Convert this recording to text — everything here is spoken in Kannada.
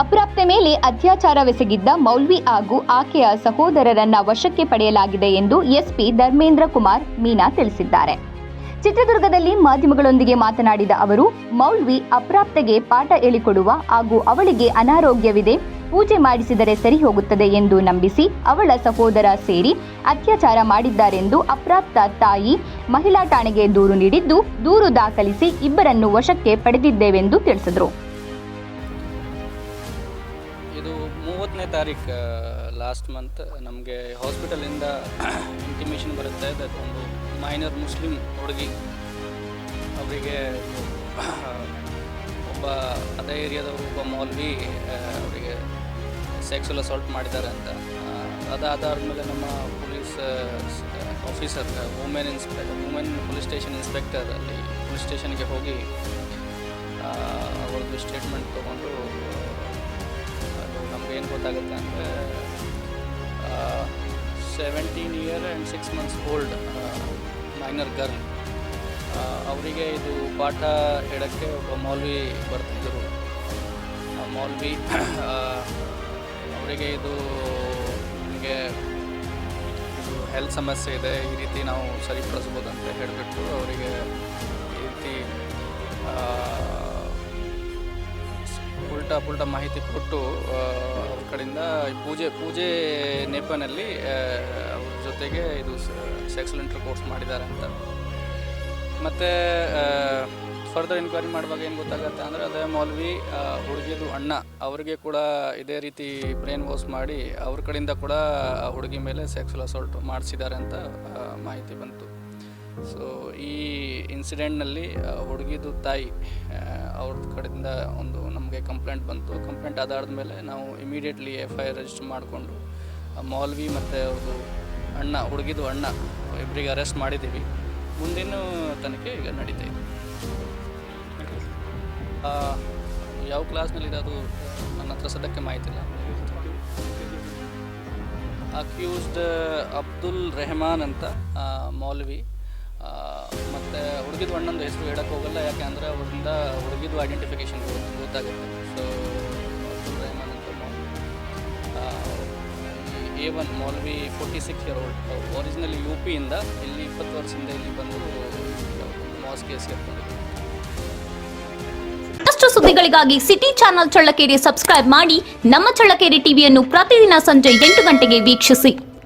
ಅಪ್ರಾಪ್ತೆ ಮೇಲೆ ಅತ್ಯಾಚಾರವೆಸಗಿದ್ದ ಮೌಲ್ವಿ ಹಾಗೂ ಆಕೆಯ ಸಹೋದರರನ್ನ ವಶಕ್ಕೆ ಪಡೆಯಲಾಗಿದೆ ಎಂದು ಎಸ್ಪಿ ಧರ್ಮೇಂದ್ರ ಕುಮಾರ್ ಮೀನಾ ತಿಳಿಸಿದ್ದಾರೆ. ಚಿತ್ರದುರ್ಗದಲ್ಲಿ ಮಾಧ್ಯಮಗಳೊಂದಿಗೆ ಮಾತನಾಡಿದ ಅವರು, ಮೌಲ್ವಿ ಅಪ್ರಾಪ್ತೆಗೆ ಪಾಠ ಹೇಳಿಕೊಡುವ ಹಾಗೂ ಅವಳಿಗೆ ಅನಾರೋಗ್ಯವಿದೆ, ಪೂಜೆ ಮಾಡಿಸಿದರೆ ಸರಿ ಹೋಗುತ್ತದೆ ಎಂದು ನಂಬಿಸಿ ಅವಳ ಸಹೋದರ ಸೇರಿ ಅತ್ಯಾಚಾರ ಮಾಡಿದ್ದಾರೆಂದು ಅಪ್ರಾಪ್ತ ತಾಯಿ ಮಹಿಳಾ ಠಾಣೆಗೆ ದೂರು ನೀಡಿದ್ದು, ದೂರು ದಾಖಲಿಸಿ ಇಬ್ಬರನ್ನು ವಶಕ್ಕೆ ಪಡೆದಿದ್ದೇವೆಂದು ತಿಳಿಸಿದರು. ಇದು ಮೂವತ್ತನೇ ತಾರೀಕು ಲಾಸ್ಟ್ ಮಂತ್ ನಮಗೆ ಹಾಸ್ಪಿಟಲಿಂದ ಇಂಟಿಮೇಷನ್ ಬರುತ್ತೆ ದಟ್ ಒಂದು ಮೈನರ್ ಮುಸ್ಲಿಂ ಹುಡುಗಿ. ಅವರಿಗೆ ಒಬ್ಬ ಅದೇ ಏರಿಯಾದವರು, ಒಬ್ಬ ಮೌಲ್ವಿ ಅವರಿಗೆ ಸೆಕ್ಸುಲ್ ಅಸಾಲ್ಟ್ ಮಾಡಿದ್ದಾರೆ ಅಂತ. ಅದಾದ ಮೇಲೆ ನಮ್ಮ police officer women inspector women police station inspector ಅಲ್ಲಿ ಪೊಲೀಸ್ ಸ್ಟೇಷನ್ಗೆ ಹೋಗಿ ಅವ್ರದ್ದು ಸ್ಟೇಟ್ಮೆಂಟ್ ತೊಗೊಂಡು ನಮಗೇನು ಗೊತ್ತಾಗುತ್ತೆ ಅಂದರೆ seventeen year and six months old minor girl ಅವರಿಗೆ ಇದು ಪಾಠ ಹೇಳೋಕ್ಕೆ ಒಬ್ಬ ಮೌಲ್ವಿ ಬರ್ತಿದ್ದರು ಮೌಲ್ವಿ ಅವರಿಗೆ ಇದು ನಿಮಗೆ ಇದು ಹೆಲ್ತ್ ಸಮಸ್ಯೆ ಇದೆ, ಈ ರೀತಿ ನಾವು ಸರಿಪಡಿಸ್ಬೋದು ಅಂತ ಹೇಳಿಬಿಟ್ಟು ಅವರಿಗೆ ಈ ರೀತಿ ಪುಲ್ಟಾ ಮಾಹಿತಿ ಕೊಟ್ಟು ಅವ್ರ ಕಡೆಯಿಂದ ಪೂಜೆ ಪೂಜೆ ನೆಪನಲ್ಲಿ ಅವ್ರ ಜೊತೆಗೆ ಇದು ಸೆಕ್ಸುವಲ್ ಇಂಟರ್ ಕೋರ್ಸ್ ಮಾಡಿದ್ದಾರೆ ಅಂತ. ಮತ್ತು ಫರ್ದರ್ ಎನ್ಕ್ವೈರಿ ಮಾಡುವಾಗ ಏನು ಗೊತ್ತಾಗುತ್ತೆ ಅಂದರೆ, ಅದೇ ಮೌಲ್ವಿ ಹುಡುಗಿದು ಅಣ್ಣ, ಅವರಿಗೆ ಕೂಡ ಇದೇ ರೀತಿ ಬ್ರೈನ್ ವಾಶ್ ಮಾಡಿ ಅವ್ರ ಕಡೆಯಿಂದ ಕೂಡ ಹುಡುಗಿ ಮೇಲೆ ಸೆಕ್ಸುಲ್ ಅಸಾಲ್ಟ್ ಮಾಡಿಸಿದ್ದಾರೆ ಅಂತ ಮಾಹಿತಿ ಬಂತು. ಸೊ ಈ ಇನ್ಸಿಡೆಂಟ್ನಲ್ಲಿ ಹುಡುಗಿದು ತಾಯಿ ಅವ್ರ ಕಡೆಯಿಂದ ಒಂದು ನಮಗೆ ಕಂಪ್ಲೇಂಟ್ ಬಂತು. ಕಂಪ್ಲೇಂಟ್ ಆಧಾರದ ಮೇಲೆ ನಾವು immediately F I R register ಮಾಡಿಕೊಂಡು ಮೌಲ್ವಿ ಮತ್ತು ಅವ್ರದ್ದು ಅಣ್ಣ, ಹುಡುಗಿದು ಅಣ್ಣ ಇಬ್ಬರಿಗೆ ಅರೆಸ್ಟ್ ಮಾಡಿದ್ದೀವಿ. ಮುಂದಿನ ತನಿಖೆ ಈಗ ನಡೀತಾ ಇದೆ. ಯಾವ ಕ್ಲಾಸ್ನಲ್ಲಿದೆ ಅದು? ನನ್ನ ಹತ್ರ ಸದ್ಯಕ್ಕೆ ಮಾಹಿತಿ ಇಲ್ಲ. ಅಕ್ಯೂಸ್ಡ್ ಅಬ್ದುಲ್ ರೆಹಮಾನ್ ಅಂತ ಮೌಲ್ವಿ. ಮತ್ತು ಹುಡುಗಿದು ಅಣ್ಣಂದು ಹೆಸರು ಹೇಳಕ್ಕೆ ಹೋಗಲ್ಲ, ಯಾಕೆ ಅಂದರೆ ಅವರಿಂದ ಹುಡುಗಿದು ಐಡೆಂಟಿಫಿಕೇಷನ್ ಗೊತ್ತಾಗುತ್ತೆ. So a one maulvi forty six year old originally U ಪಿಯಿಂದ ಇಲ್ಲಿ ಇಪ್ಪತ್ತು ವರ್ಷದಿಂದ ಇಲ್ಲಿ ಬಂದು ಮಾಸ್ಗೆ ಸೇರ್ಕೊಂಡಿದ್ದಾರೆ ಮತ್ತಷ್ಟು ಸುದ್ದಿಗಳಿಗಾಗಿ ಸಿಟಿ ಚಾನೆಲ್ ಚಳ್ಳಕೆರೆ ಸಬ್ಸ್ಕ್ರೈಬ್ ಮಾಡಿ, ನಮ್ಮ ಚಳ್ಳಕೆರೆ ಟಿವಿಯನ್ನು ಪ್ರತಿದಿನ ಸಂಜೆ ಎಂಟು ಗಂಟೆಗೆ ವೀಕ್ಷಿಸಿ.